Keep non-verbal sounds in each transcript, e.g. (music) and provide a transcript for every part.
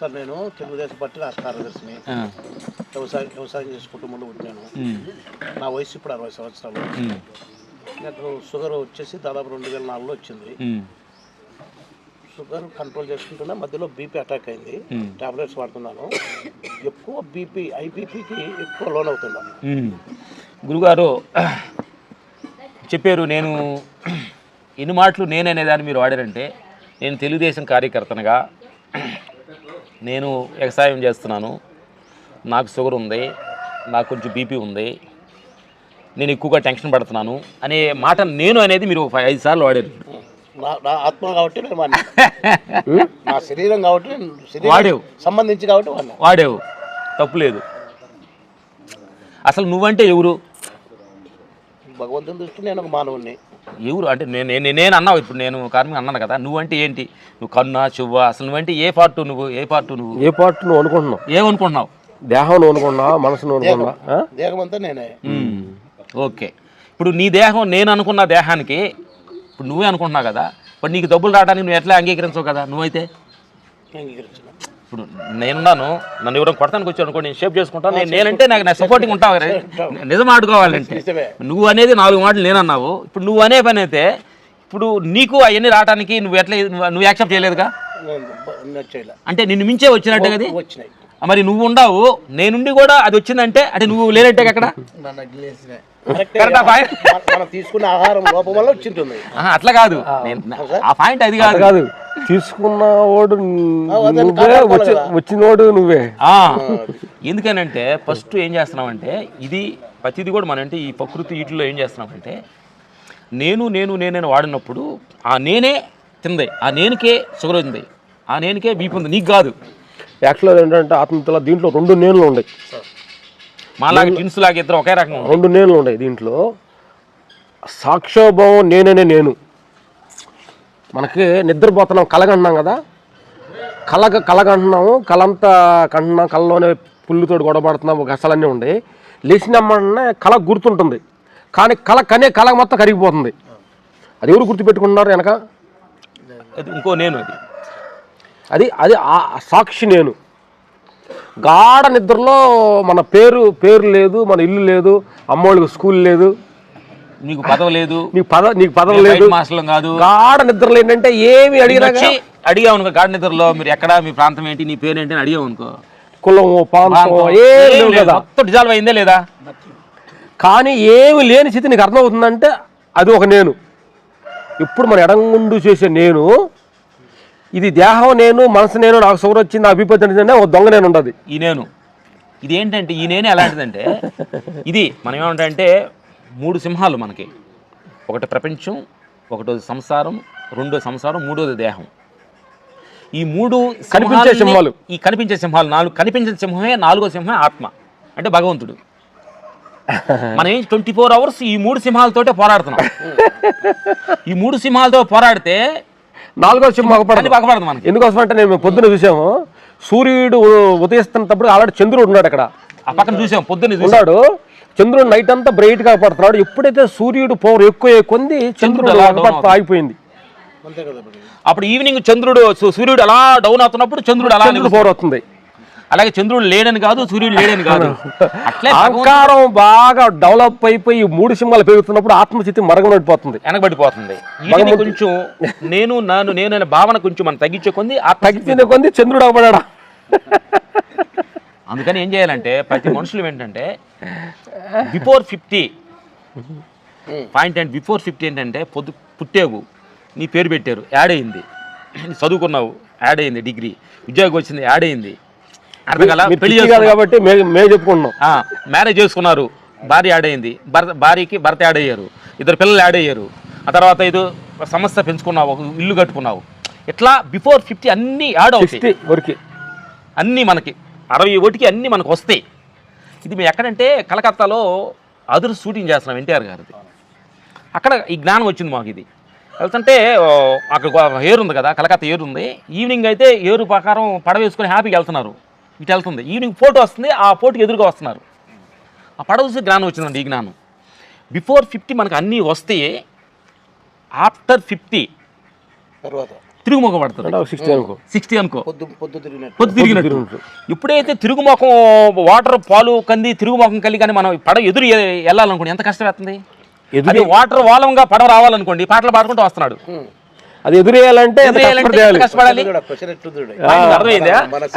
Sir నేను Telugu Desam party రాష్ట్ర కార్యదర్శిని. వ్యవసాయం వ్యవసాయం ముందు పుట్టినాను ఉమ్, నా వయసు ఇప్పుడు అరవై సంవత్సరాలు. నాకు షుగర్ వచ్చేసి దాదాపు రెండు వేల నాలుగులో వచ్చింది. షుగర్ కంట్రోల్ చేసుకుంటున్నా మధ్యలో బీపీ అటాక్ అయింది. టాబ్లెట్స్ వాడుతున్నాను. ఎక్కువ బీపీ ఐబీపీకి ఎక్కువ లోన్ అవుతున్నాను. గురుగారు చెప్పారు నేను ఎన్ని మాటలు నేననే దాన్ని మీరు వాడారంటే నేను తెలుగుదేశం కార్యకర్తనగా నేను వ్యవసాయం చేస్తున్నాను. నాకు షుగర్ ఉంది. నాకు కొంచెం బీపీ ఉంది. నేను ఎక్కువగా టెన్షన్ పడుతున్నాను అనే మాట నేను అనేది మీరు ఒక ఐదు సార్లు వాడారు. నా ఆత్మ కాబట్టి నేను వాడినా. (laughs) నా శరీరం కాబట్టి నేను వాడేవు. సంబంధించి కాబట్టి వాడినా. వాడేవు. తప్పులేదు అసలు నువ్వంటే ఎవరు? భగవంతుని దృష్టి నేను ఒక మానవుణ్ణి. ఎవరు? అంటే నేను నేను నేను అన్నావు ఇప్పుడు నేను కార్మిక అన్నాను కదా నువ్వంటే ఏంటి? నువ్వు కన్నా చువ్వ అసలు నువ్వంటే ఏ పార్టు నువ్వు ఏ పార్టు నువ్వు? ఏ పార్ట్ నువ్వు అనుకుంటున్నావు? ఏమనుకుంటున్నావు దేహం అనుకున్నావా మనసు నువ్వు అనుకున్నావా ఆ? దేహం అంతా నేనే. ఓకే. ఇప్పుడు నీ దేహం నేను అనుకున్న దేహానికి ఇప్పుడు నువ్వే అనుకుంటున్నావు కదా ఇప్పుడు నీకు డబ్బులు రావడానికి నువ్వు ఎట్లా అంగీకరించవు కదా నువ్వైతే? అంగీకరించిన. ఇప్పుడు నేనున్నాను నన్ను ఎవరైనా కొడతానికి వచ్చి అనుకో నేను షేప్ చేసుకుంటాను నేను నేనంటే నాకు నా సపోర్టింగ్ ఉంటావు కదా నిజం ఆడుకోవాలంటే. నువ్వు అనేది నాలుగు మాటలు నేను అన్నావు ఇప్పుడు నువ్వు అనే పని అయితే ఇప్పుడు నీకు అవన్నీ రావడానికి నువ్వు ఎట్లా నువ్వు- యాక్సెప్ట్ చేయలేదుగా? అంటే నిన్ను మించే వచ్చినట్టే కదా? వచ్చినాయి. మరి నువ్వు ఉండవు. నేనుండి కూడా అది వచ్చిందంటే అంటే నువ్వు లేనట్టే అక్కడ? తీసుకున్న ఆహారం లోపం వల్ల వచ్చింటుంది. అట్లా కాదు. నేను ఆ పాయింట్ అది కాదు. కాదు. వచ్చి కదా. వచ్చినోడు నువ్వే. ఆ, ఎందుకనంటే ఫస్ట్ ఏం చేస్తున్నామంటే ఇది ప్రతిది కూడా మనం అంటే ఈ ప్రకృతి వీటిలో ఏం చేస్తున్నామంటే నేను నేను నేనని వాడినప్పుడు ఆ నేనే తింది. ఆ నేనుకే షుగర్ ఉంది. ఆ నేనుకే బీపీ ఉంది. నీకు కాదు. యాక్చువల్గా ఏంటంటే ఆత్మహత్యలో దీంట్లో రెండు నేనులు ఉన్నాయి మాలాగా టిన్స్ లాగా ఇద్దరు ఒకే ఉంది. రెండు నేనులు ఉన్నాయి దీంట్లో. సాక్షోభావం నేననే నేను. మనకి నిద్రపోతున్నాం కలగంటున్నాం కదా? కలగ కలగంటున్నాము కలంతా కంటున్నాం కళ్ళలోనే పుల్లుతోటి గొడవపడుతున్నాం ఒక అసలన్నీ ఉండే. లేచినమ్మనే కళ గుర్తుంటుంది. కానీ కళ కనే కళ మొత్తం కరిగిపోతుంది. అది ఎవరు గుర్తుపెట్టుకుంటున్నారు వెనక? ఇంకో నేను అది. అది అది ఆ సాక్షి నేను. గాఢ నిద్రలో మన పేరు పేరు లేదు మన ఇల్లు లేదు అమ్మోళ్ళకి స్కూల్ లేదు. నీకు పదవి లేదు. నీకు పద నీకు పదవి లేదు. మాస్టర్లం కాదు. గాఢ నిద్రలో ఏంటంటే ఏమి అడిగినా అడిగావు అనుకో గాడి నిద్రలో మీరు ఎక్కడ మీ ప్రాంతం ఏంటి నీ పేరు ఏంటి అని అడిగావు అనుకో. కులము ప్రాంతం ఏం లేదు. మొత్తం డిజాల్వ్ అయిందే లేదా? కానీ ఏమి లేని స్థితి నీకు అర్థమవుతుందంటే అది ఒక నేను. ఇప్పుడు మన ఎడంగుండు చేసే నేను ఇది దేహం నేను మనసు నేను నాకు షుగర్ వచ్చింది వచ్చిందంటే ఒక దొంగ నేను ఉండదు. ఈ నేను. ఇది ఏంటంటే ఈ నేనే ఎలాంటిదంటే ఇది మనం ఏమంటే మూడు సింహాలు మనకి. ఒకటి ప్రపంచం ఒకటోది సంసారం రెండో సంసారం మూడోది దేహం. ఈ మూడు కనిపించే సింహాలు. ఈ కనిపించే సింహాలు నాలుగు. కనిపించే సింహమే నాలుగో సింహమే ఆత్మ అంటే భగవంతుడు. మనం ఏం ట్వంటీ ఫోర్ అవర్స్ ఈ మూడు సింహాలతోటే పోరాడుతున్నాం. ఈ మూడు సింహాలతో పోరాడితే నాలుగో సింహం మనకి? ఎందుకోసం అంటే నేను పొద్దున చూసాము సూర్యుడు ఉదయిస్తున్నప్పుడు ఆల్రెడీ చంద్రుడు ఉన్నాడు అక్కడ. ఆ పక్కన చూసాం పొద్దున్న ఉన్నాడు. చంద్రుడు నైట్ అంతా బ్రైట్గా పడుతున్నాడు. ఎప్పుడైతే సూర్యుడు పవర్ ఎక్కువ కొంది చంద్రుడు ఆగిపోయింది. అప్పుడు ఈవినింగ్ చంద్రుడు సూర్యుడు అలా డౌన్ అవుతున్నప్పుడు చంద్రుడు అలా పవర్ వస్తుంది. అలాగే చంద్రుడు లేడని కాదు సూర్యుడు లేడని కాదు. (laughs) అట్లే అహంకారం బాగా డెవలప్ అయిపోయి మూడు సింహాలు పెరుగుతున్నప్పుడు ఆత్మస్థితి మరగనడిపోతుంది వెనకబడిపోతుంది కొంచెం నేను నాను నేను అనే భావన కొంచెం మనం తగ్గించే కొంది ఆత్మ తగ్గిన కొంది చంద్రుడు అవ్వడా (laughs) అందుకని ఏం చేయాలంటే ప్రతి మనుషులు ఏంటంటే before fifty point and before fifty ఏంటంటే పొద్దు పుట్టేవు నీ పేరు పెట్టారు యాడ్ అయింది. చదువుకున్నావు యాడ్ అయింది డిగ్రీ. ఉద్యోగం వచ్చింది యాడ్ అయింది. అర్థం కదా? పెళ్ళి. కాబట్టి మేము మ్యారేజ్ చేసుకున్నారు. భార్య యాడ్ అయింది. భర్త భార్యకి భర్త యాడ్ అయ్యారు. ఇద్దరు పిల్లలు యాడ్ అయ్యారు. ఆ తర్వాత ఇది సమస్య పెంచుకున్నావు ఒక ఇల్లు కట్టుకున్నావు. ఇట్లా బిఫోర్ ఫిఫ్టీ అన్నీ యాడ్ అవుతాయి. వరకు. అన్నీ మనకి. అరవై ఒకటికి అన్నీ మనకు వస్తాయి. ఇది మేము ఎక్కడంటే కలకత్తాలో అదురు షూటింగ్ చేస్తున్నాం ఎన్టీఆర్ గారిది. అక్కడ ఈ జ్ఞానం వచ్చింది మాకు ఇది. వెళ్తుంటే అక్కడ ఏరు ఉంది కదా కలకత్తా ఏరు ఉంది ఈవినింగ్ అయితే ఏరు ప్రకారం పడవ వేసుకొని హ్యాపీగా వెళ్తున్నారు. ఇటు వెళ్తుంది. ఈవినింగ్ ఫోటో వస్తుంది. ఆ ఫోటోకి ఎదురుగా వస్తున్నారు. ఆ పడవ చూసి జ్ఞానం వచ్చిందండి ఈ జ్ఞానం. బిఫోర్ ఫిఫ్టీ మనకు అన్నీ వస్తాయి ఆఫ్టర్ ఫిఫ్టీ తర్వాత. తిరుగుముఖం పడుతుంది. సిక్స్టీ అనుకో. సిక్స్టీ అనుకో. పొద్దు తిరిగినట్టు. ఎప్పుడైతే తిరుగుముఖం వాటర్ పాలు కంది తిరుగుముఖం కలిగి కానీ మనం పడవ ఎదురు వెళ్ళాలనుకోండి ఎంత కష్టం అవుతుంది ఎదురు- వాటర్ వాలంగా పడవ రావాలనుకోండి పాటలు పాడుకుంటూ వస్తున్నాడు. అది ఎదురేయాలంటే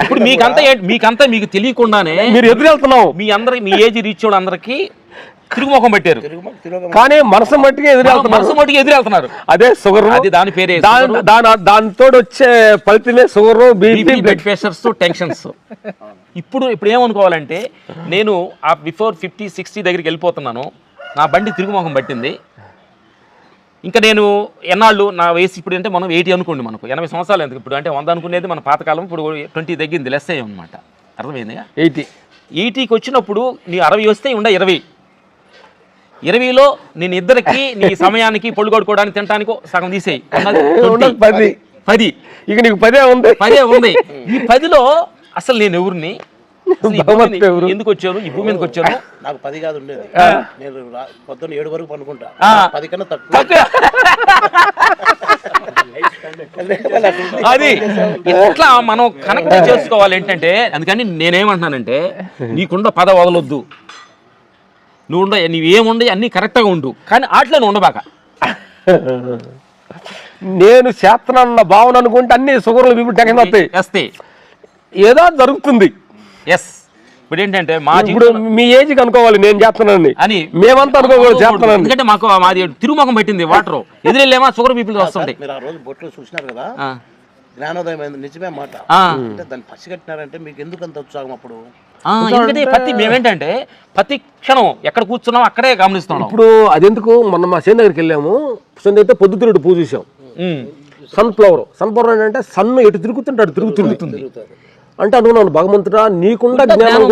ఇప్పుడు మీకంతా మీకంతా మీకు తెలియకుండానే మీరు ఎదురెళ్తున్నావు. మీ అందరి మీ ఏజ్ రీచ్ అందరికి తిరుగుముఖం పెట్టారు. కానీ మనసు మట్టిగా ఎదురెళ్తున్నారు. మనసు మటుకు ఎదురు వెళ్తున్నారు అదే షుగర్ అది దాని పేరే దాని దాని దానితో వచ్చే ఫలితమే sugar BP BP. Blood pressures tensions. ఇప్పుడు ఇప్పుడు ఏమనుకోవాలంటే నేను ఆ బిఫోర్ ఫిఫ్టీ సిక్స్టీ దగ్గరికి వెళ్ళిపోతున్నాను. నా బండి తిరుగుముఖం పట్టింది. ఇంకా నేను ఎన్నాళ్ళు నా వయసు ఇప్పుడు అంటే మనం ఎయిటీ అనుకోండి మనకు. ఎనభై సంవత్సరాలు ఎందుకు? ఇప్పుడు అంటే వంద అనుకునేది మన పాతకాలం ఇప్పుడు ట్వంటీ తగ్గింది లెస్ అయ్యాం అనమాట అర్థమైంది? ఎయిటీ. ఎయిటీకి వచ్చినప్పుడు నీ అరవై వస్తే ఉండ ఇరవై. ఇరవైలో నేను ఇద్దరికి నీ సమయానికి పొళ్ళు కొడుకోవడానికి తినడానికి సగం తీసేయి. ఉన్నది 20. (laughs) ఉన్నది పది. పది. ఇక నీకు పదే ఉంది. పదే ఉంది. ఈ పదిలో అసలు నేను ఎవరిని ఎందుకు వచ్చాను ఈ భూమి ఎందుకు వచ్చాను నాకు పది కాదు ఉండేది. నేను పొద్దున్న ఏడు వరకు పనుకుంటా. పది కన్నా తక్కువ. అది. ఇట్లా మనం కనెక్ట్ చేసుకోవాలి ఏంటంటే అందుకని నేనేమంటున్నానంటే నీకుండ పద వదలొద్దు. నువ్వు ఉండ నీవేముండే అన్నీ కరెక్ట్గా ఉండు. కానీ ఆటలో నువ్వు ఉండబాక. నేను చేస్తున్నానన్న భావన అనుకుంటే అన్ని షుగర్లు వస్తాయి. వస్తే ఏదో జరుగుతుంది. ఎస్ ఇప్పుడు ఏంటంటే మా ఇప్పుడు మీ ఏజ్కి అనుకోవాలి నేను చేస్తున్నానని. అని మేమంతా అనుకోకూడదు చేస్తున్నాను ఎందుకంటే మాకు మాది తిరుగుముఖం పెట్టింది వాటర్. ఎదురెళ్ళేమా షుగర్ బీపీలు వస్తుంటాయి. మీరు ఆ రోజు బొట్లు చూసినారు కదా. జ్ఞానోదయం అయింది నిజమే మాట. అంటే దాన్ని పసిగట్టినారంటే మీకు ఎందుకు అంత ఉత్సాహం అప్పుడు? ఆ, ఎందుకంటే ప్రతి మేమేంటంటే ప్రతి క్షణం ఎక్కడ కూర్చున్నాం అక్కడే గమనిస్తున్నాం. ఇప్పుడు అదెందుకు? మొన్న మా సేన్ దగ్గరికి వెళ్ళాము. సేన్ అయితే పొద్దుతిరుగుడు పూజ చూసాం. సన్ ఫ్లవర్ సన్ ఫ్లవర్ ఏంటంటే సన్ ఎటు తిరుగుతుంటే అటు తిరుగుతుంది. అంటే అనుకున్నాను భగవంతుడా? నీకుండా జ్ఞానం.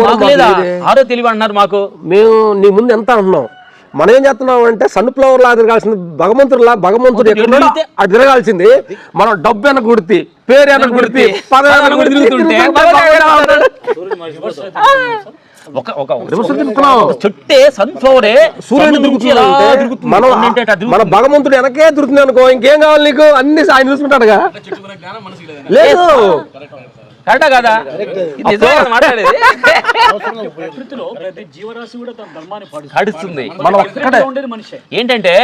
ఆరో తెలివి అంటున్నారు మాకు. మేము నీ ముందు ఎంత అంటున్నాం? మనం ఏం చేస్తున్నాం అంటే సన్ ఫ్లవర్ లా తిరగాల్సింది భగవంతుడులా భగవంతుడు తిరిగితే- అటు తిరగాల్సింది. మనం డబ్బు వెనక కుడితి పేరు వెనక ఒక ఒక చెట్టే సన్ఫ్లవరే సూర్యుడు తిరుగుతుంది తిరుగుతుంటే మనం మన భగవంతుడు వెనకే తిరుగుతుంది అనుకో ఇంకేం కావాలి నీకు? అన్ని ఆయన చూసుకుంటాడుగా. లేదు. కరెక్టా కదా? మాట్లాడేది. ప్రకృతిలో ప్రతి జీవరాశి కూడా తన ధర్మాన్ని పాటిస్తుంది. నడుస్తుంది మనం మనిషి. ఏంటంటే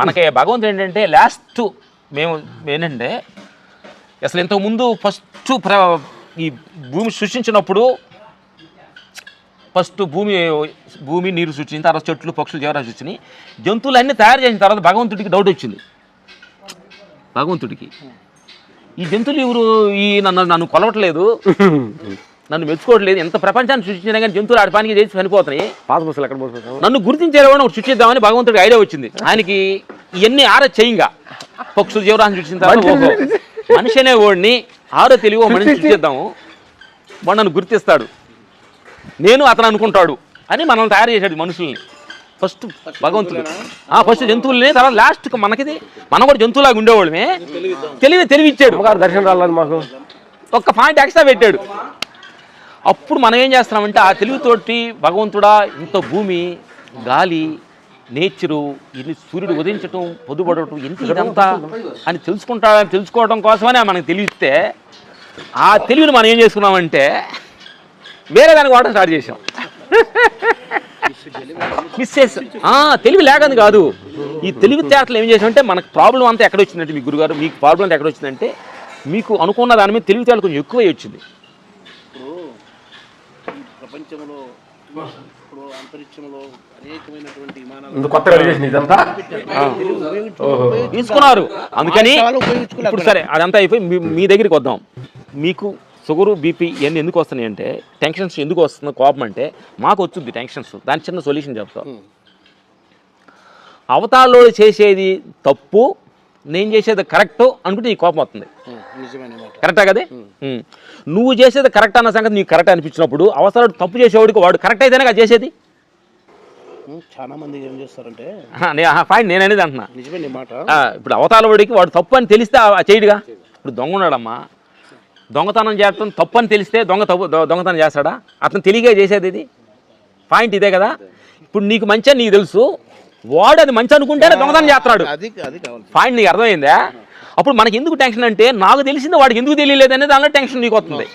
మనకి భగవంతుడు ఏంటంటే లాస్ట్ మేము ఏంటంటే అసలు ఇంతకు ముందు ఫస్ట్ ప్ర ఈ భూమి సృష్టించినప్పుడు ఫస్ట్ భూమి భూమి నీరు సృష్టించిన తర్వాత చెట్లు పక్షులు జీవరాశి వచ్చినాయి జంతువులు అన్నీ తయారు చేసిన తర్వాత భగవంతుడికి డౌట్ వచ్చింది. భగవంతుడికి. ఈ జంతువులు ఎవరు? ఈ నన్ను నన్ను కొలవట్లేదు. నన్ను మెచ్చుకోవట్లేదు. ఎంత ప్రపంచాన్ని సృష్టించినా కానీ జంతువులు ఆడి పనికి చేసి చనిపోతున్నాయి. పాత బస్సులు ఎక్కడ పోసుకుంటాం నన్ను గుర్తించేవాడిని ఒకటి సృష్టిద్దామని భగవంతుడికి ఐడియా వచ్చింది. ఆయనకి ఇవన్నీ ఆరో చేయంగా. పక్షులు జీవరాశి సృష్టించిన తర్వాత మనిషి అనే వాడిని ఆరో తెలివి మనిషి సృష్టిద్దాము. వాడు నన్ను గుర్తిస్తాడు. నేను అతను అనుకుంటాడు అని మనల్ని తయారు చేశాడు మనుషుల్ని. ఫస్ట్ భగవంతుడు. ఆ ఫస్ట్ జంతువుల్ని తర్వాత లాస్ట్కి మనకిది మనం కూడా జంతువులాగా ఉండేవాళ్ళమే. తెలివి తెలివి ఇచ్చాడు దర్శనం రాలేదు మాకు. ఒక్క పాయింట్ ఎక్స్ట్రా పెట్టాడు. అప్పుడు మనం ఏం చేస్తున్నామంటే ఆ తెలివితోటి భగవంతుడా ఇంత భూమి గాలి నేచరు ఇన్ని సూర్యుడు ఉదయించటం పొద్దుపడటం ఎంత ఇదంతా అని తెలుసుకుంటా తెలుసుకోవడం కోసమనే మనకు తెలివిస్తే ఆ తెలివిని మనం ఏం చేసుకున్నామంటే వేరే దానికి వాడడం స్టార్ట్ చేసాం మిస్ చేసాం ఆ, తెలివి లేకని కాదు. ఈ తెలివి తేటలు ఏం చేసామంటే మనకు ప్రాబ్లం అంతా ఎక్కడ వచ్చిందంటే మీ గురుగారు మీకు ప్రాబ్లం అంతా ఎక్కడ వచ్చిందంటే మీకు అనుకున్న దాని మీద తెలివితేటలు కొంచెం ఎక్కువై వచ్చింది. ప్రపంచంలో ఇప్పుడు అంతరిక్షంలో అనేకమైనటువంటి విమానాలు తీసుకున్నారు. అందుకని. ఇప్పుడు సరే అదంతా అయిపోయి మీ దగ్గరికి వద్దాం. మీకు షుగరు బీపీ ఇవన్నీ ఎందుకు వస్తున్నాయి అంటే టెన్షన్స్ ఎందుకు వస్తుంది కోపం అంటే మాకు వచ్చింది టెన్షన్స్. దాని చిన్న సొల్యూషన్ చెప్తాం. అవతారంలో చేసేది తప్పు నేను చేసేది కరెక్ట్ అనుకుంటే నీకు కోపం వస్తుంది. కరెక్టా కదే. నువ్వు చేసేది కరెక్ట్ అన్న సంగతి నీకు కరెక్ట్ అనిపించినప్పుడు అవసరం తప్పు చేసేవాడికి వాడు కరెక్ట్ అయితేనే కదా చేసేది? చాలా మంది ఏం చేస్తారంటే ఫైన్ నేను అనేది అంటున్నా. నిజమే మాట. ఇప్పుడు అవతాల వాడికి వాడు తప్పు అని తెలిస్తే చేయడుగా ఇప్పుడు దొంగ ఉన్నాడమ్మా దొంగతనం చేయటం తప్పు అని తెలిస్తే దొంగ తప్పు దొంగతనం చేస్తాడా? అతను తెలియగా చేసేది ఇది? పాయింట్ ఇదే కదా? ఇప్పుడు నీకు మంచి నీకు తెలుసు. వాడు అది మంచి అనుకుంటేనే దొంగతనం చేస్తున్నాడు కావాలి. పాయింట్ నీకు అర్థమైందా? అప్పుడు మనకి ఎందుకు టెన్షన్ అంటే నాకు తెలిసింది వాడికి ఎందుకు తెలియలేదు అనేది దానిలో టెన్షన్ నీకు వస్తుంది.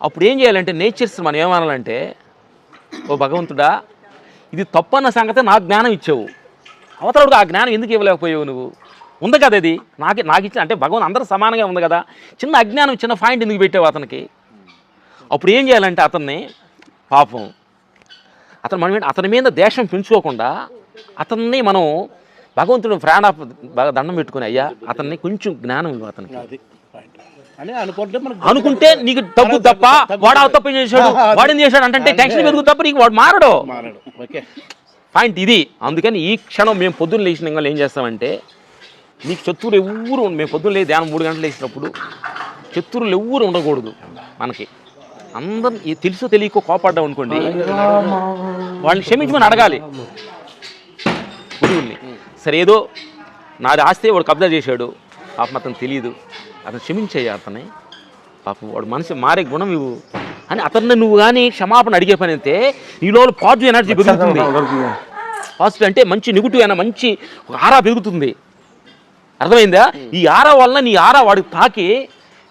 అప్పుడు ఏం చేయాలంటే నేచర్స్ మనం ఏమనాలంటే ఓ భగవంతుడా ఇది తప్పు అన్న సంగతి నాకు జ్ఞానం ఇచ్చావు. అవతలడు ఆ జ్ఞానం ఎందుకు ఇవ్వలేకపోయావు నువ్వు? ఉంది కదా అది నాకు నాకు ఇచ్చిన అంటే భగవంతు అందరూ సమానంగా ఉంది కదా? చిన్న అజ్ఞానం చిన్న పాయింట్ ఎందుకు పెట్టావు అతనికి? అప్పుడు ఏం చేయాలంటే అతన్ని పాపం అతను మనం అతని మీద దేశం పెంచుకోకుండా అతన్ని మనం భగవంతుడు ప్రాణ బాగా దండం పెట్టుకుని అయ్యా అతన్ని కొంచెం జ్ఞానం ఇవ్వు అతనికి. అనుకుంటే నీకు తప్పు తప్ప వాడు ఆ తప్పు చేశాడు? (laughs) వాడు ఏం చేశాడు అంటే టెన్షన్ పెరుగు తప్ప నీకు వాడు మారడు. పాయింట్ ఇది. అందుకని ఈ క్షణం మేము పొద్దున్న లేచిన ఏం చేస్తామంటే నీకు శత్రువులు ఎవ్వరు ఉండ- మేము పొద్దున్న లేచి ధ్యానం మూడు గంటలు లేచినప్పుడు శత్రువులు ఎవ్వరు ఉండకూడదు మనకి. అందరం తెలుసో తెలియకో కోపడ్డాం అనుకోండి. వాళ్ళని క్షమించమని అడగాలి. గురువుల్ని. సరే ఏదో నాది ఆస్తి వాడు కబ్జా చేశాడు. పాపం అతను తెలియదు అతను క్షమించేయ అతన్ని. పాపం వాడు మనిషి మారే గుణం ఇవ్వు. అని అతన్ని నువ్వు కానీ క్షమాపణ అడిగే పని అయితే నీలో పాజిటివ్ ఎనర్జీ పెరుగుతుంది. పాజిటివ్ అంటే మంచి నెగిటివ్ అయినా మంచి ఒక ఆరా పెరుగుతుంది. అర్థమైందా? ఈ ఆరా వలన నీ ఆరా వాడికి తాకి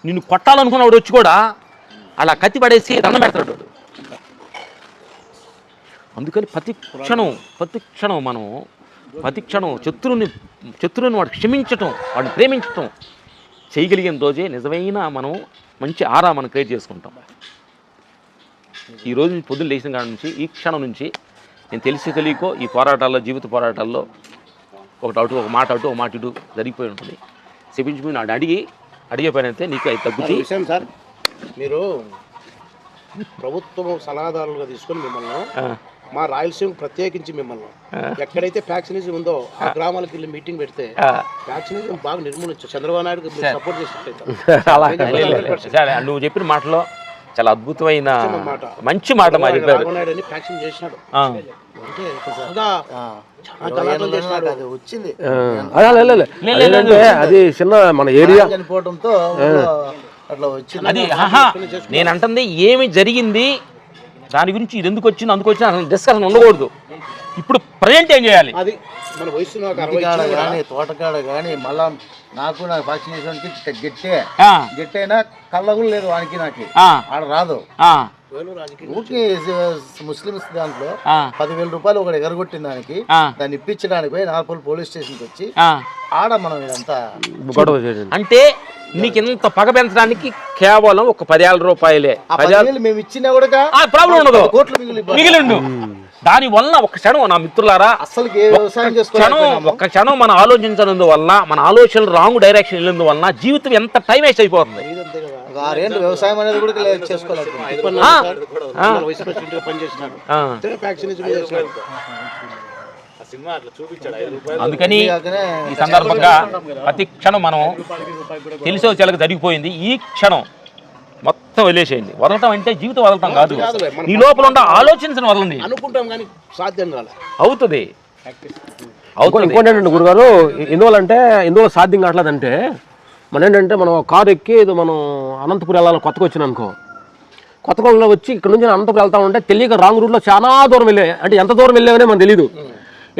నిన్ను కొట్టాలనుకున్న వాడు వచ్చి కూడా అలా కత్తి పడేసి దండం పెడతాడు. అందుకని ప్రతి క్షణం ప్రతి క్షణం మనం ప్రతి క్షణం శత్రువుని శత్రువుని వాడు క్షమించటం వాడిని ప్రేమించటం చేయగలిగిన రోజే నిజమైన మనం మంచి ఆరా మనం క్రియేట్ చేసుకుంటాం. ఈ రోజు నుంచి పొద్దున్న లేచిన కాడ నుంచి ఈ క్షణం నుంచి నేను తెలిసి తెలియకో ఈ పోరాటాల్లో జీవిత పోరాటాల్లో ఒకటి అటు ఒక మాట అటు ఒక మాట ఇటు జరిగిపోయి ఉంటుంది. చెప్పించుకుని నాడు అడిగి అడిగే పని అయితే నీకు అది మరో తగ్గుతాయి విషయం సార్ మీరు ప్రభుత్వం సలహాదారులుగా తీసుకొని మిమ్మల్ని మా రాయలసీమ ప్రత్యేకించి మిమ్మల్ని ఎక్కడైతే ఫ్యాక్షనిజం ఉందో ఆ గ్రామాలకు వెళ్ళి మీటింగ్ పెడితే. ఫ్యాక్షనిజం బాగా నిర్మూలించారు చంద్రబాబు నాయుడు సపోర్ట్ చేసినట్లయితే (laughs) నువ్వు చెప్పిన మాటలో చాలా అద్భుతమైన. మంచి మాట. మా చెప్పారు. రాఘవ నాయుడు అని ఫ్యాక్షన్ చేసినాడు. అది వచ్చింది. అదే లే, లే, లే. అదేంటంటే అది చిన్న మన ఏరియా. చనిపోవడంతో అట్లా వచ్చింది. అది నేను అంటుంది ఏమి జరిగింది దాని గురించి ఇది ఎందుకు వచ్చింది అందుకు వచ్చింది అసలు డిస్కషన్ ఉండకూడదు. ఇప్పుడు ప్రజెంట్ ఏం చేయాలి? అది మన వయసు కానీ తోటకాడ కానీ మళ్ళా నాకు నాకు వ్యాక్సినేషన్కి గెట్టే. గెట్టైనా కళ్ళ కూడా లేదు వానికి నాకు. ఆడ రాదు. ఊరికి ముస్లిమ్స్ దాంట్లో పదివేల రూపాయలు ఒకటి ఎగరగొట్టిన దానికి. దాన్ని ఇప్పించడానికి పోయి నార్పల్ పోలీస్ స్టేషన్కి వచ్చి. ఆడ మనం ఇదంతా అంటే నీకు ఇంత పగ పెంచడానికి కేవలం ఒక పదేళ్ళ రూపాయలే. పదివేలు మేము ఇచ్చినా కూడా ప్రాబ్లం ఉండదు. కోట్లు మిగిలి మిగిలిండు. దాని వల్ల ఒక క్షణం నా మిత్రులారా అసలు క్షణం ఒక్క క్షణం మనం ఆలోచించడం వల్ల మన ఆలోచనలు రాంగ్ డైరెక్షన్ వెళ్ళినందు వలన జీవితం ఎంత టైం వేస్ట్ అయిపోతుంది. ఒక ఆరేళ్ళు వ్యవసాయం అనేది కూడా లేదు చేసుకోలేదు అందుకని ఈ సందర్భంగా ప్రతి క్షణం మనం తెలిసో చెలక జరిగిపోయింది. ఈ క్షణం మొత్తం వదిలేసేయండి. వదలటం అంటే జీవితం వదలటం కాదు. నీ లోపల ఉన్న ఆలోచనను వదలండి. అనుకుంటాం కానీ సాధ్యం కాలే. అవుతుంది. అవుతుంది. ఇంకోటి గురుగారు ఎందువల్ల అంటే ఎందువల్ల సాధ్యం కావట్లేదంటే మన ఏంటంటే మనం కారు ఎక్కి ఏదో మనం అనంతపురం వెళ్ళాలి కొత్తగా వచ్చిన అనుకో. కొత్తగూడెంలో వచ్చి ఇక్కడ నుంచి అనంతపురం వెళ్తా ఉంటే తెలియక రాంగ్ రూట్లో చాలా దూరం వెళ్ళే అంటే ఎంత దూరం వెళ్ళామనే మనకు తెలియదు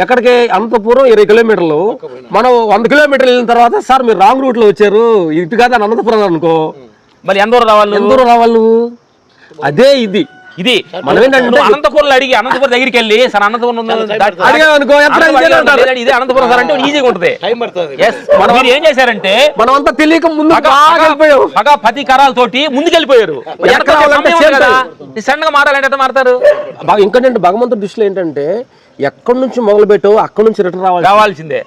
ఎక్కడికి? అనంతపురం ఇరవై కిలోమీటర్లు. మనం వంద కిలోమీటర్లు వెళ్ళిన తర్వాత సార్ మీరు రాంగ్ రూట్లో వచ్చారు. ఇటు కాదు అని అనంతపురం అనుకో. మరి ఎంత దూరం రావాలి ఎంత? దూరం రావాలి నువ్వు? అదే ఇది. ఇది మనం ఏంటంటే నువ్వు అనంతపురం అడిగి అనంతపురం దగ్గరికి వెళ్ళి సార్ అనంతపురం ఇదే అనంతపురం సార్ అంటే ఈజీగా ఉంటుంది. టైం పడుతుంది. ఎస్ మనం మీరు ఏం చేశారంటే మనం అంతా తెలియక ముందు బాగా పది కరాలతోటి ముందుకెళ్ళిపోయారు. ఈ సన్నగా మారాలంటే మారుతారు? బాగా ఇంకోటంటే భగవంతుడి దృష్టిలో ఏంటంటే ఎక్కడి నుంచి మొదలు పెట్టావు అక్కడి నుంచి రిటర్న్ రావాలి కావాల్సిందే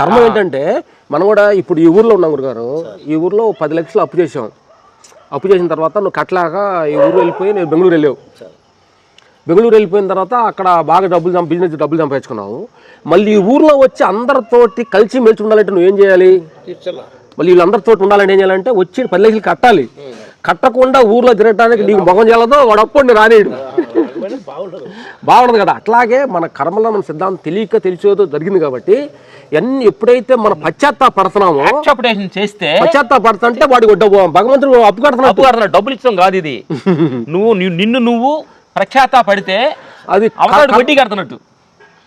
ధర్మం ఏంటంటే మనం కూడా ఇప్పుడు ఈ ఊర్లో ఉన్నాం గురుగారు. ఈ ఊర్లో పది లక్షలు అప్పు చేసాం అప్పు చేసిన తర్వాత నువ్వు కట్టలాగా ఈ ఊరు వెళ్ళిపోయి నేను బెంగళూరు వెళ్ళావు. బెంగళూరు వెళ్ళిపోయిన తర్వాత అక్కడ బాగా డబ్బులు బిజినెస్ డబ్బులు సంపాదించుకున్నావు మళ్ళీ ఈ ఊర్లో వచ్చి అందరితోటి కలిసి మెలిసి ఉండాలంటే నువ్వేం చేయాలి? మళ్ళీ వీళ్ళందరితో ఉండాలంటే ఏం చేయాలంటే వచ్చి పది లక్షలు కట్టాలి. కట్టకుండా ఊర్లో తిరగడానికి నీకు మొగం చేయాలదో వాడు అప్పుడు నేను (laughs) బాగుండదు. బాగుండదు. కదా. అట్లాగే మన కర్మలో మన సిద్ధాంతం తెలియక తెలిసేదో జరిగింది కాబట్టి ఎన్ని ఎప్పుడైతే మనం పశ్చాత్తాపడుతున్నామో యాక్సెప్టేషన్ చేస్తే పశ్చాత్తాపడుతుంటే వాడికి డబ్బు భగవంతుడు అప్పు కడుతున్నాడు. అప్పు కడుతున్నా డబ్బులు ఇచ్చడం కాదు ఇది. (laughs) నువ్వు నిన్ను నువ్వు ప్రఖ్యాత పడితే అది అవతల వడ్డీ కడుతున్నట్టు.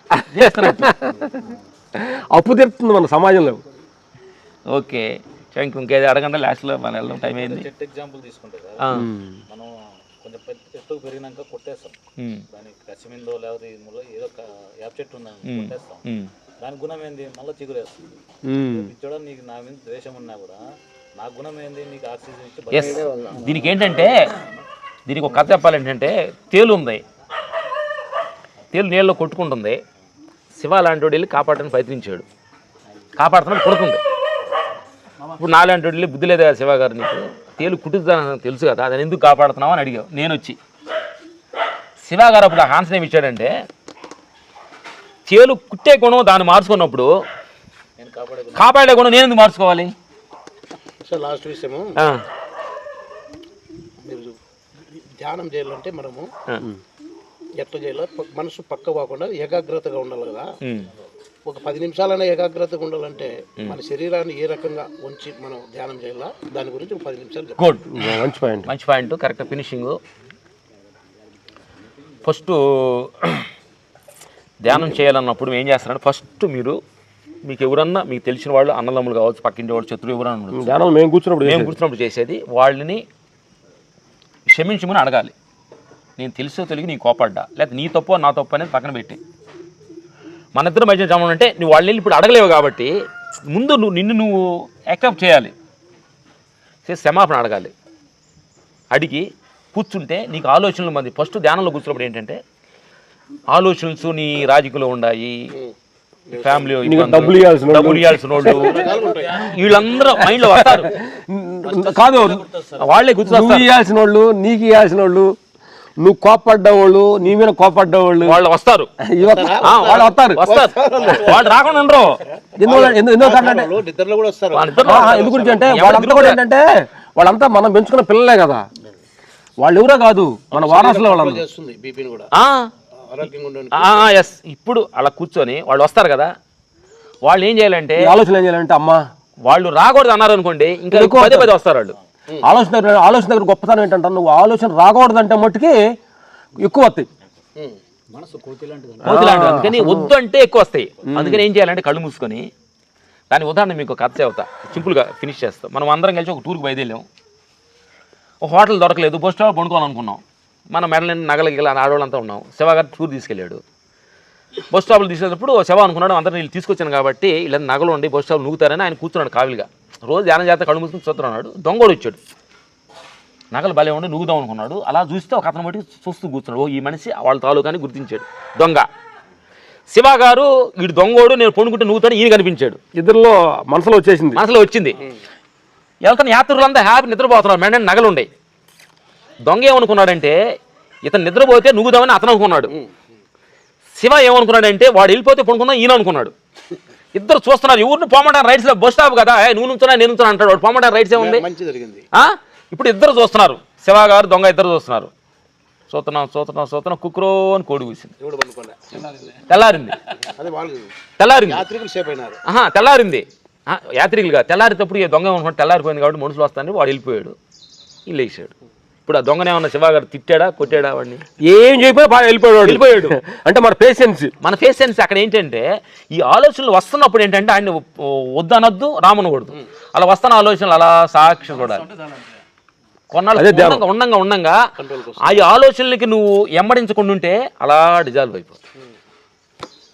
(laughs) అప్పు తీరుతుంది మన సమాజంలో. ఓకే. ఇంక ఇంకేది అడగండి లాస్ట్లో మనం వెళ్దాం. టైం అయింది. ఎగ్జాంపుల్ తీసుకుంటే మనం కొంచెం పెద్ద చెట్టు పెరిగినాక కొట్టేస్తాం. దానికి కసిమిందో లేకపోతే ఇందులో ఏదో ఒక యాప్ చెట్టు ఉందని కొట్టేస్తాం. దాని గుణం ఏంది? మళ్ళీ చిగురేస్తుంది పిచ్చోడా నీకు నా మీద ద్వేషం ఉన్నా కూడా నా గుణం ఏంది? నీకు ఆక్సిజన్ ఇచ్చి దీనికి ఏంటంటే దీనికి ఒక కథ చెప్పాలంటే తేలు ఉంది. తేలు నీళ్ళలో కొట్టుకుంటుంది. శివ లాంటి వాడు వెళ్ళి కాపాడడానికి ప్రయత్నించాడు. కాపాడుతున్నాడు కొడుతుంది. ఇప్పుడు నాలాంటి వాడు వెళ్ళి బుద్ధి లేదా శివ గారు నీకు? తేలు కుట్టుతుందని తెలుసు కదా దాన్ని ఎందుకు కాపాడుతున్నావు అని అడిగావు. నేను వచ్చి శివ గారు అప్పుడు ఆన్సర్ ఏమి ఇచ్చాడంటే తేలు కుట్టే గుణం దాన్ని మార్చుకున్నప్పుడు నేను కాపాడే గుణం. నేను ఎందుకు మార్చుకోవాలి? లాస్ట్ విషయము. మీరు ధ్యానం చేయాలంటే మనము ఎట్లా చేయాలో మనసు పక్క పోకుండా ఏకాగ్రతగా ఉండాలి కదా. ఒక పది నిమిషాలైనా ఏకాగ్రతగా ఉండాలంటే మన శరీరాన్ని ఏ రకంగా ఉంచి మనం ధ్యానం చేయాలా? దాని గురించి ఒక పది నిమిషాలు చెప్పండి. గుడ్. మంచి పాయింట్. మంచి పాయింట్. Correct finishing. ఫస్ట్ ధ్యానం చేయాలన్నప్పుడు ఏం చేస్తారంటే ఫస్ట్ మీరు మీకు ఎవరన్నా మీకు తెలిసిన వాళ్ళు అన్నదమ్ములు కావచ్చు పక్కింటి వాళ్ళు శత్రువు ఎవరన్నా. ధ్యానం మేము. కూర్చున్నప్పుడు మేము చేసేది. కూర్చున్నప్పుడు చేసేది వాళ్ళని క్షమించమని అడగాలి. నేను తెలుసో తెలియక నీ కోపడ్డా లేకపోతే నీ తప్పు నా తప్పు అనేది పక్కన పెట్టి. మన ఇద్దరు మధ్య జమం అంటే నువ్వు వాళ్ళని వెళ్ళి ఇప్పుడు అడగలేవు కాబట్టి ముందు నువ్వు నిన్ను నువ్వు యాక్సెప్ట్ చేయాలి. క్షమాపణ అడగాలి. అడిగి కూర్చుంటే నీకు ఆలోచనలు మంది. ఫస్ట్ ధ్యానంలో కూర్చున్నప్పుడు ఏంటంటే ఆలోచనలు నీ రాజకీయంలో ఉన్నాయి ఫ్యామిలీ డబ్బులు ఇవ్వాల్సిన. డబ్బులు ఇవ్వాల్సిన వాళ్ళు. వీళ్ళందరూ మైండ్లో వస్తారు. కాదు వాళ్ళే గుర్తొస్తారు ఇవ్వాల్సిన వాళ్ళు నీకు ఇవ్వాల్సిన వాళ్ళు నువ్వు కోపడ్డవాళ్ళు నీ మీద కోపడ్డవాళ్ళు వాళ్ళు వస్తారు. వాళ్ళు వస్తారు. వస్తారు. వాళ్ళు రాకుండా ఉండరు. ఎందువల్ల ఎందు- ఎందుకు అంటే? వాళ్ళు నిద్రలో కూడా వస్తారు. వాళ్ళిద్దరు ఆ, ఎందుకు గురించి అంటే వాళ్ళంతా కూడా ఏంటంటే వాళ్ళంతా మనం పెంచుకున్న పిల్లలే కదా. వాళ్ళు ఎవరో కాదు మన వారసులో వాళ్ళు చేస్తుంది బీపీని కూడా. ఆ, ఆరోగ్యంగా ఉండడానికి ఆ, ఎస్ ఇప్పుడు అలా కూర్చొని వాళ్ళు వస్తారు కదా. వాళ్ళు ఏం చేయాలంటే ఆలోచన ఏం చేయాలంటే అమ్మా. వాళ్ళు రాకూడదు అన్నారు అనుకోండి ఇంకా ఎక్కువ పదే పదే వస్తారు వాళ్ళు. ఆలోచన దగ్గర ఆలోచన దగ్గర గొప్పతనం ఏంటంటే నువ్వు ఆలోచన రాకూడదంటే మట్టుకి ఎక్కువ వస్తాయి. ఉమ్. మనసు కోతి లాంటిది కోతిలాంటి అందుకని వద్దు అంటే ఎక్కువ వస్తాయి. అందుకని ఏం చేయాలంటే కళ్ళు మూసుకొని దాని ఉదాహరణ మీకు కథ చెబుతా. సింపుల్గా ఫినిష్ చేస్తాం. మనం అందరం కలిసి ఒక టూర్కి బయలుదేరాం. ఒక హోటల్ దొరకలేదు. బస్ స్టాప్ పండుకోవాలనుకున్నాం. మన మెడలని నగల గిగల ఆడవాళ్ళంతా ఉన్నాం. శివ గారు టూర్ తీసుకెళ్ళాడు. బస్ స్టాప్లో తీసుకెళ్ళినప్పుడు శివ అనుకున్నాడు అందరిని వీళ్ళు తీసుకొచ్చాను కాబట్టి ఇలా నగలు ఉండి బస్ స్టాప్ నూగుతారని ఆయన కూర్చున్నాడు కావిలిగా. రోజు ధ్యానం చేత కళ్ళు మూసుకుని చూస్తున్నాడు దొంగోడు వచ్చాడు. నగలు భలే ఉండి నూగుదాం అనుకున్నాడు. అలా చూస్తే ఒక అతను బట్టి చూస్తూ కూర్చున్నాడు. ఓ ఈ మనిషి వాళ్ళ తాలూకాని గుర్తించాడు. దొంగ. శివ గారు వీడు దొంగోడు నేను పొనుకుంటే నూగుతాను ఈయన కనిపించాడు. ఇద్దరిలో మనసులో వచ్చేసింది. మనసులో వచ్చింది. వెళ్తున్న యాత్రులంతా హ్యాపీ నిద్రపోతున్నారు. మెండ నగలు ఉన్నాయి దొంగ ఏమనుకున్నాడంటే ఇతను నిద్రపోతే నువ్వుదామని అతను అనుకున్నాడు. శివ ఏమనుకున్నాడంటే వాడు వెళ్ళిపోతే పడుకుందాం ఈయన అనుకున్నాడు. ఇద్దరు చూస్తున్నారు. ఎవరిని పోమంటారు రైట్స్లో బస్ స్టాప్ కదా. నువ్వు నుంచున్నా నేను నుంచున్నా అంటాడు వాడు. పోమంటారు రైట్స్ ఏముంది? మంచి జరిగింది. ఆ? ఇప్పుడు ఇద్దరు చూస్తున్నారు. శివ గారు దొంగ ఇద్దరు చూస్తున్నారు. చూస్తున్నాం చూస్తున్నాం చూస్తున్నాం. కుక్రో అని కోడి కూసింది. తెల్లారింది. తెల్లారింది. తెల్లారింది. యాత్రికులుగా తెల్లారితప్పుడు దొంగ తెల్లారిపోయింది కాబట్టి మనుషులు వస్తారని వాడు వెళ్ళిపోయాడు. వీళ్ళు లేచాడు ఇప్పుడు ఆ దొంగనేమన్నా శివ గారు తిట్టాడా కొట్టాడా వాడిని? ఏం చేయకపోయి బాగా వెళ్ళిపోయాడు. వెళ్ళిపోయాడు. అంటే మన పేషెన్స్ మన సెన్స్ అక్కడ ఏంటంటే ఈ ఆలోచనలు వస్తున్నప్పుడు ఏంటంటే ఆయన వద్దు అనొద్దు రామనకూడదు అలా వస్తున్న ఆలోచనలు అలా సాక్షి చూడాలి కొన్నాళ్ళు ఉండంగా ఉండంగా ఆ ఆలోచనలకి నువ్వు ఎమ్మడించకుండా ఉంటే అలా డిజాల్వ్ అయిపోతుంది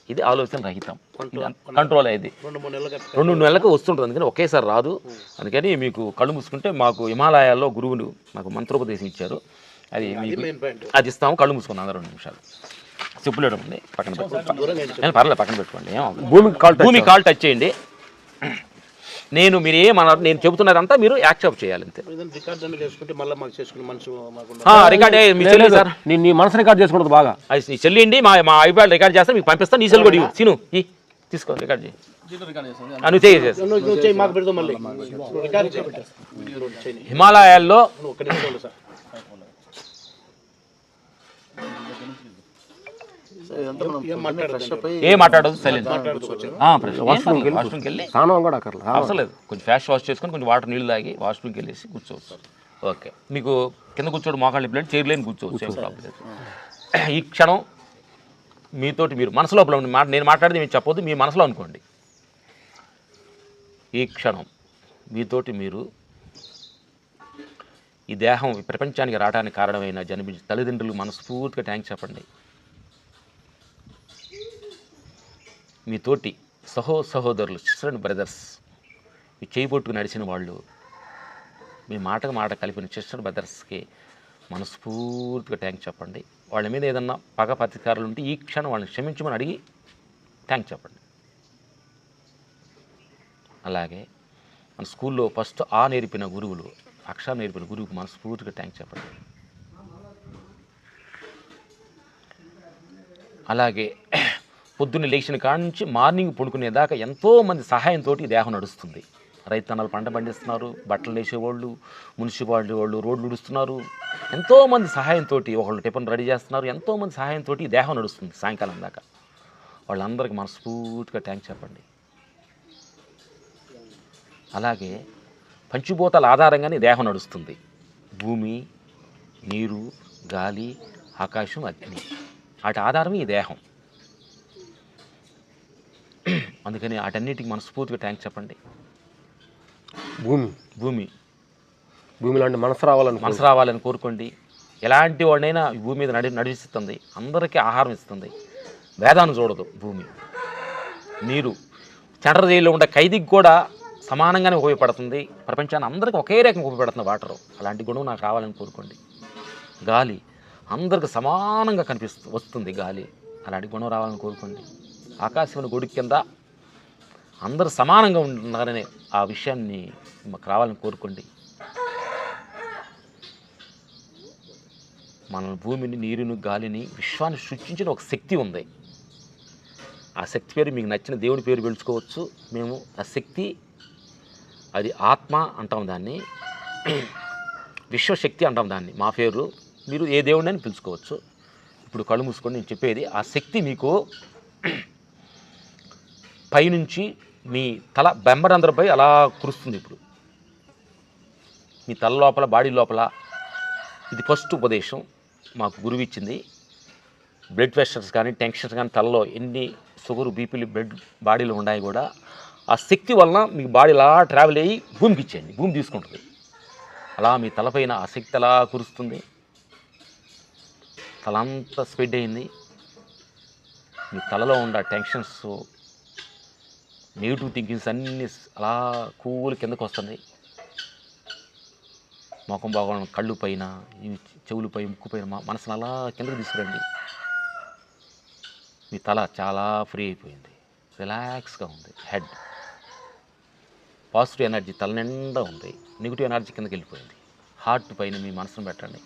ఇది ఆలోచన రహితం. కంట్రోల్ అయ్యేది. రెండు నెలలకు వస్తుంటుంది. అందుకని ఒకేసారి రాదు. అందుకని మీకు కళ్ళు మూసుకుంటే మాకు హిమాలయాల్లో గురువులు మాకు మంత్రోపదేశం ఇచ్చారు. అది మీకు మెయిన్ పాయింట్ అది ఇస్తాము. కళ్ళు మూసుకున్నాం. అందరూ రెండు నిమిషాలు. చెప్పులేడు ఉంది. పక్కన పెట్టుకోండి పర్లేదు పక్కన పెట్టుకోండి. భూమికి కాల్ భూమి కాల్ టచ్ చేయండి. నేను మీరు ఏమన్నారు నేను చెబుతున్నదంతా మీరు యాక్సెప్ట్ చేయాలి అంతే. రికార్డ్ మీ సార్? నీ నీ మనసు రికార్డ్ చేసుకుంటుంది బాగా. అది నీ చెల్లి అండి మా మా ఐప్యాడ్ రికార్డ్ చేస్తాను మీకు పంపిస్తాను నీ సెల్ కూడా. సీను ఈ తీసుకో రికార్డ్ చేయి. ఆ, నువ్వు చేయి. చేయి. ఏం మాట్లాడదు సైలెంట్ వాష్రూమ్కి వెళ్ళి స్నానం కూడా అవసరం లేదు. కొంచెం ఫ్యాష్ వాష్ చేసుకొని కొంచెం వాటర్ నీళ్ళు తాగి వాష్రూమ్కి వెళ్ళేసి కూర్చోవచ్చు. ఓకే. మీకు కింద కూర్చోడు మోకాళ్ళు ఇప్పుడంటే చైర్ లేని కూర్చోవచ్చు. ఏం ప్రాబ్లం లేదు ఈ క్షణం మీతోటి మీరు మనసులో మాట నేను మాట్లాడితే మీరు చెప్పొద్దు మీ మనసులో అనుకోండి. ఈ క్షణం మీతోటి మీరు ఈ దేహం ఈ ప్రపంచానికి రావడానికి కారణమైన జన్మించిన తల్లిదండ్రులు మనస్ఫూర్తిగా థ్యాంక్స్ చెప్పండి. మీతోటి సహో సహోదరులు సిస్టర్ అండ్ బ్రదర్స్ మీ చేయబొట్టుకు నడిచిన వాళ్ళు మీ మాటకు మాట కలిపిన సిస్టర్ బ్రదర్స్కి మనస్ఫూర్తిగా థ్యాంక్ చెప్పండి. వాళ్ళ మీద ఏదన్నా పగ ప్రతీకారాలు ఉంటే ఈ క్షణం వాళ్ళని క్షమించమని అడిగి థ్యాంక్ చెప్పండి. అలాగే మన స్కూల్లో ఫస్ట్ ఆ నేర్పిన గురువులు అక్షరం నేర్పిన గురువుకు మనస్ఫూర్తిగా థ్యాంక్ చెప్పండి. అలాగే పొద్దున్న లేచిన కాడ నుంచి మార్నింగ్ పడుకునేదాకా ఎంతోమంది సహాయంతో దేహం నడుస్తుంది. రైతన్నలు పంట పండిస్తున్నారు బట్టలు వేసేవాళ్ళు మున్సిపాలిటీ వాళ్ళు రోడ్లు ఉడుస్తున్నారు ఎంతోమంది సహాయంతో ఒకళ్ళు టిఫిన్ రెడీ చేస్తున్నారు. ఎంతోమంది సహాయంతో దేహం నడుస్తుంది సాయంకాలం దాకా. వాళ్ళందరికీ మనస్ఫూర్తిగా ట్యాంక్ చెప్పండి. అలాగే పంచిభూతాల ఆధారంగానే దేహం నడుస్తుంది. భూమి నీరు గాలి ఆకాశం అగ్ని. వాటి ఆధారమే ఈ దేహం. అందుకని వాటన్నిటికి మనస్ఫూర్తిగా థ్యాంక్స్ చెప్పండి. భూమి. భూమి. భూమి లాంటి మనసు రావాలని మనసు రావాలని కోరుకోండి. ఎలాంటి వాడినైనా ఈ భూమి మీద నడి నడిపిస్తుంది అందరికీ ఆహారం ఇస్తుంది. వేదాన్ని చూడదు భూమి. నీరు చెడ్ర జైల్లో ఉండే ఖైదీకి కూడా సమానంగానే ఉపయోగపడుతుంది. ప్రపంచాన్ని అందరికీ ఒకే రకంగా ఉపయోగపడుతుంది వాటర్. అలాంటి గుణం నాకు రావాలని కోరుకోండి. గాలి అందరికి సమానంగా కనిపిస్తు వస్తుంది గాలి. అలాంటి గుణం రావాలని కోరుకోండి. ఆకాశంలో గొడుగు కింద అందరూ సమానంగా ఉంటున్నారనే ఆ విషయాన్ని మాకు రావాలని కోరుకోండి. మన భూమిని నీరును గాలిని విశ్వాన్ని సృష్టించిన ఒక శక్తి ఉంది. ఆ శక్తి పేరు మీకు నచ్చిన దేవుడి పేరు పిలుచుకోవచ్చు మేము ఆ శక్తి అది ఆత్మ అంటాం దాన్ని. విశ్వశక్తి అంటాం దాన్ని. మా పేరు మీరు ఏ దేవుడిని అని పిలుచుకోవచ్చు. ఇప్పుడు కళ్ళు మూసుకొని నేను చెప్పేది ఆ శక్తి మీకు పైనుంచి మీ తల బెంబరంధ్రపై అలా కురుస్తుంది ఇప్పుడు. మీ తల లోపల బాడీ లోపల. ఇది ఫస్ట్ ఉపదేశం మాకు గురువు ఇచ్చింది. బ్లడ్ ప్రెషర్స్ కానీ టెన్షన్స్ కానీ తలలో ఎన్ని షుగర్ బీపీలు బ్లడ్ బాడీలో ఉన్నాయి కూడా ఆ శక్తి వలన మీ బాడీ అలా ట్రావెల్ అయ్యి భూమికి ఇచ్చేయండి. భూమి తీసుకుంటుంది. అలా మీ తలపైన ఆ శక్తి అలా కురుస్తుంది. తల అంతా స్ప్రెడ్ అయింది. మీ తలలో ఉన్న టెన్షన్స్ నెగిటివ్ థింకింగ్స్ అన్నీ అలా కూల్ కిందకు వస్తున్నాయి ముఖం బాగా కళ్ళు పైన ఈ చెవులపై ముక్కు పైన మనసును అలా కిందకు తీసుకురండి. మీ తల చాలా ఫ్రీ అయిపోయింది. రిలాక్స్గా ఉంది. హెడ్. పాజిటివ్ ఎనర్జీ తల నిండా ఉంది. నెగిటివ్ ఎనర్జీ కిందకి వెళ్ళిపోయింది. హార్ట్ పైన మీ మనసును పెట్టండి.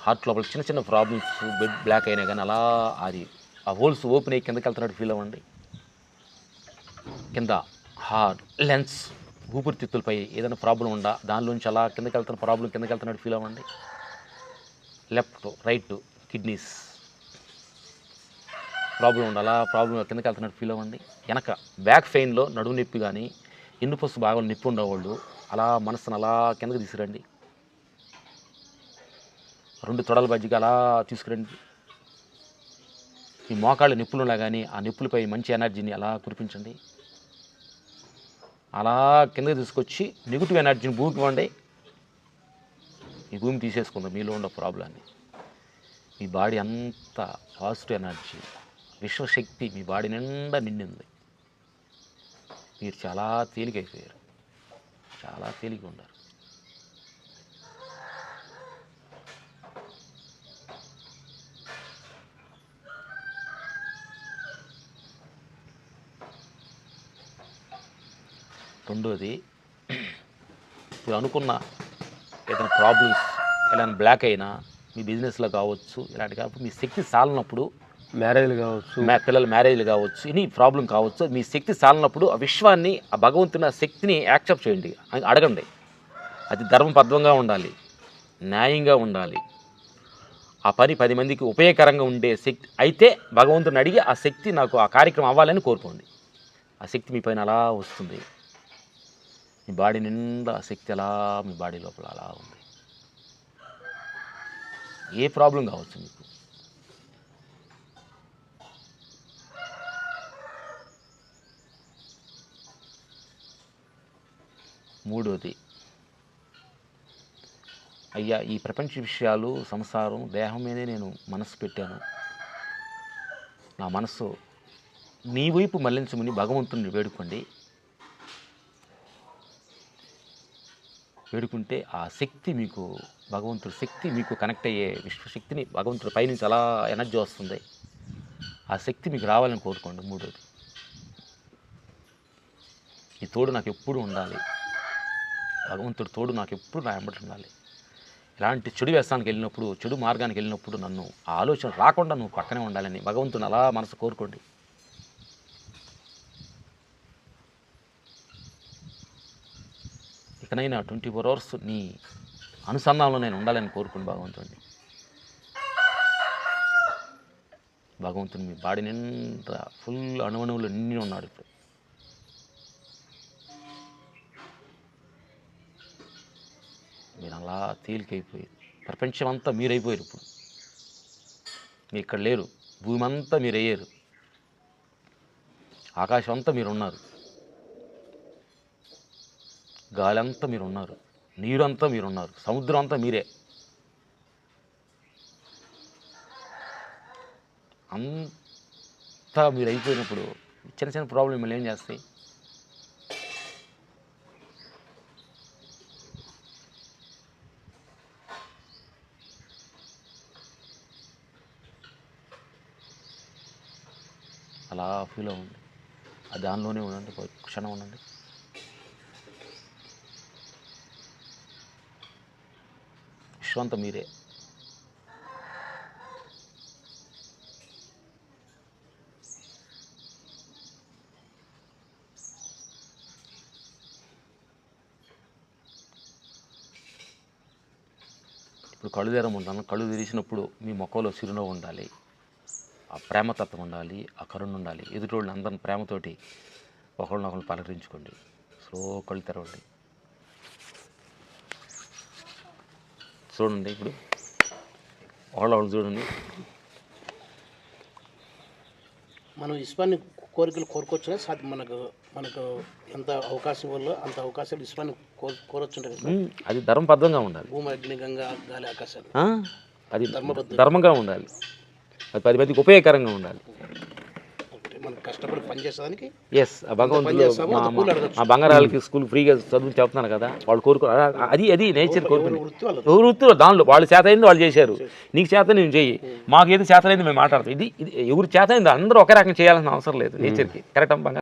హార్ట్ లోపల చిన్న చిన్న ప్రాబ్లమ్స్ బెడ్ బ్లాక్ అయినా కానీ అలా అది ఆ హోల్స్ ఓపెన్ అయ్యి కిందకి వెళ్తున్నట్టు ఫీల్ అవ్వండి. కింద లెన్స్ ఊపిరితిత్తులపై ఏదైనా ప్రాబ్లం ఉందా? దానిలోంచి అలా కిందకి వెళ్తున్న ప్రాబ్లం కిందకి వెళ్తున్నట్టు ఫీల్ అవ్వండి. లెఫ్ట్ రైట్ కిడ్నీస్ ప్రాబ్లం ఉండి అలా ప్రాబ్లం కిందకి వెళ్తున్నట్టు ఫీల్ అవ్వండి. వెనక బ్యాక్ పెయిన్లో నడుము నొప్పి కానీ ఇన్నుపసు బాగా నొప్పి ఉండేవాళ్ళు అలా మనసును అలా కిందకి తీసుకురండి. రెండు తొడల బజ్జిగా అలా తీసుకురండి. ఈ మోకాళ్ళ నిప్పులున్నా కానీ ఆ నిప్పులపై మంచి ఎనర్జీని అలా కురిపించండి. అలా కిందకి తీసుకొచ్చి నెగిటివ్ ఎనర్జీని భూమికి ఇవ్వండి. ఈ భూమి తీసేసుకుంది. మీలో ఉన్న ప్రాబ్లాన్ని మీ బాడీ అంతా పాజిటివ్ ఎనర్జీ విశ్వశక్తి మీ బాడీ నిండా నిండింది. మీరు చాలా తేలికైపోయారు. చాలా తేలిక ఉన్నారు రెండోది మీరు అనుకున్న ఏదైనా ప్రాబ్లమ్స్ ఏదైనా బ్లాక్ అయినా మీ బిజినెస్లో కావచ్చు ఇలాంటి కాబట్టి మీ శక్తి సాలినప్పుడు మ్యారేజ్లు కావచ్చు. మా పిల్లల మ్యారేజ్లు కావచ్చు ఎనీ ప్రాబ్లం కావచ్చు మీ శక్తి సాలినప్పుడు ఆ విశ్వాన్ని ఆ భగవంతుని ఆ శక్తిని యాక్సెప్ట్ చేయండి. అడగండి. అది ధర్మబద్ధంగా ఉండాలి న్యాయంగా ఉండాలి. ఆ పని పది మందికి ఉపయోగకరంగా ఉండే శక్తి అయితే భగవంతుని అడిగి ఆ శక్తి నాకు ఆ కార్యక్రమం అవ్వాలని కోరుకోండి. ఆ శక్తి మీ పైన అలా వస్తుంది. మీ బాడీ నిండా శక్తి అలా మీ బాడీ లోపల అలా ఉంది. ఏ ప్రాబ్లం కావచ్చు మీకు? మూడోది అయ్యా ఈ ప్రపంచ విషయాలు సంసారం దేహం మీదే నేను మనసు పెట్టాను. నా మనసు నీ వైపు మళ్ళించమని భగవంతుని వేడుకోండి. వేడుకుంటే ఆ శక్తి మీకు భగవంతుడి శక్తి మీకు కనెక్ట్ అయ్యే విశ్వశక్తిని భగవంతుడి పైనుంచి అలా ఎనర్జీ వస్తుంది. ఆ శక్తి మీకు రావాలని కోరుకోండి మూడోది. ఈ తోడు నాకు ఎప్పుడు ఉండాలి. భగవంతుడి తోడు నాకు ఎప్పుడు నా వెంబడి ఉండాలి. ఇలాంటి చెడు వ్యసనానికి వెళ్ళినప్పుడు చెడు మార్గానికి వెళ్ళినప్పుడు నన్ను ఆ ఆలోచన రాకుండా నువ్వు పక్కనే ఉండాలని భగవంతుని అలా మనసు కోరుకోండి. ఇకనైనా ట్వంటీ ఫోర్ అవర్స్ నీ అనుసంధానంలో నేను ఉండాలని కోరుకుని భగవంతుడిని. భగవంతుని మీ బాడీ నిండా ఫుల్ అణువణువులు నిండి ఉన్నాడు ఇప్పుడు. మీరు అలా తేలికైపోయి ప్రపంచం అంతా మీరైపోయారు ఇప్పుడు. మీరు ఇక్కడ లేరు. భూమి అంతా మీరు అయ్యారు ఆకాశం అంతా మీరు గాలంతా గాలి అంతా మీరు ఉన్నారు నీరు మీరు. ఉన్నారు సముద్రం అంతా మీరే అంతా మీరు అయిపోయినప్పుడు చిన్న చిన్న ప్రాబ్లం మిమ్మల్ని ఏం చేస్తాయి? అలా ఫీల్ అవ్వండి. ఆ దానిలోనే ఉండండి క్షణం ఉండండి. విశ్వంతా మీరే. ఇప్పుడు కళ్ళు తెరం ఉంటాను కళ్ళు తెరిచినప్పుడు మీ మొక్కలో చిరునవ్వు ఉండాలి. ఆ ప్రేమతత్వం ఉండాలి. ఆ కరుణ ఉండాలి. ఎదుటోళ్ళు అందరిని ప్రేమతోటి ఒకళ్ళనొకళ్ళు పలకరించుకోండి. స్లో కళ్ళు తెరవండి. చూడండి ఇప్పుడు. ఒకళ్ళు ఒకళ్ళు చూడండి. మనం ఇస్పాన్ని కోరికలు కోరుకొచ్చినా సాధ్యం మనకు మనకు ఎంత అవకాశం వల్ల అంత అవకాశాలు కోర ఉమ్, అది ధర్మబద్ధంగా ఉండాలి. భూమి అగ్ని గంగా గాలి ఆకాశాలు? అది ధర్మంగా ఉండాలి. అది పది మందికి ఉపయోగకరంగా ఉండాలి. మనం కష్టపడి పనిచేసేదానికి ఎస్ ఆ బంగారాలకి స్కూల్ ఫ్రీగా చదువు చెప్తున్నారు కదా వాళ్ళు కోరుకో అది అది నేచర్ కోరుకుని వృత్తిలో దానిలో వాళ్ళు చేతైంది వాళ్ళు చేశారు. నీకు చేత నేను చెయ్యి. మాకు ఏది చేతనైంది మేము మాట్లాడతాం. ఇది ఇది ఎవరు చేతైంది అందరూ ఒకే రకం చేయాల్సిన అవసరం లేదు నేచర్కి. కరెక్ట్ బంగారు?